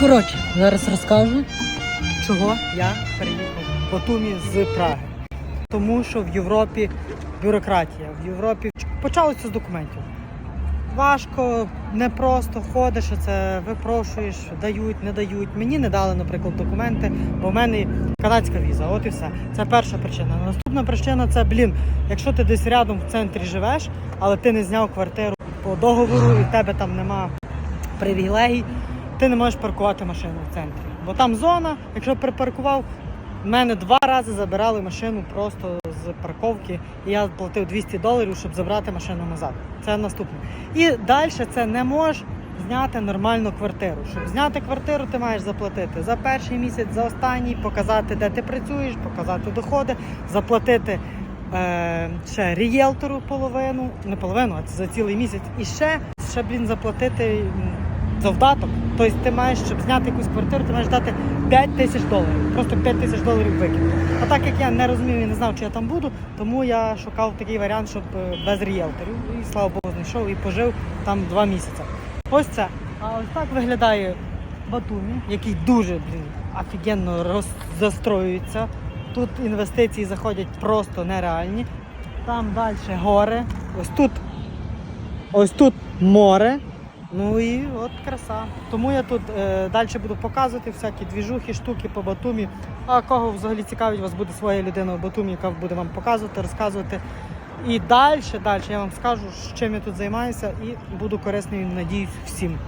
Коротше, зараз розкажу, чого я переїхав в Батумі з Праги. Тому що в Європі бюрократія. В Європі почалося з документів. Важко, непросто ходиш, це випрошуєш, дають, не дають. Мені не дали, наприклад, документи, бо в мене канадська віза. От і все. Це перша причина. Наступна причина це, блін, якщо ти десь рядом в центрі живеш, але ти не зняв квартиру по договору і в тебе там нема привілегій, ти не можеш паркувати машину в центрі. Бо там зона, якщо припаркував, в мене два рази забирали машину просто з парковки, і я платив 200 доларів, щоб забрати машину назад. Це наступне. І далі це не можеш зняти нормальну квартиру. Щоб зняти квартиру, ти маєш заплатити за перший місяць, за останній, показати, де ти працюєш, показати доходи, заплатити е, ще рієлтору половину, не половину, а за цілий місяць. І ще, ще блін, заплатити завдаток. Тобто ти маєш, щоб зняти якусь квартиру, ти маєш дати 5 тисяч доларів. Просто 5 тисяч доларів викинути. А так як я не розумів і не знав, чи я там буду, тому я шукав такий варіант, щоб е, без рієлторів. І слава Богу, знайшов і пожив там два місяці. Ось це. А ось так виглядає Батумі, який дуже блін, офігенно роз... застроюється. Тут інвестиції заходять просто нереальні. Там далі гори. Ось тут Ось тут море. Ну і от краса. Тому я тут е, далі буду показувати всякі двіжухи, штуки по Батумі. А кого взагалі цікавить, у вас буде своя людина в Батумі, яка буде вам показувати, розказувати. І далі, далі я вам скажу, чим я тут займаюся, і буду корисним, надіюсь, всім.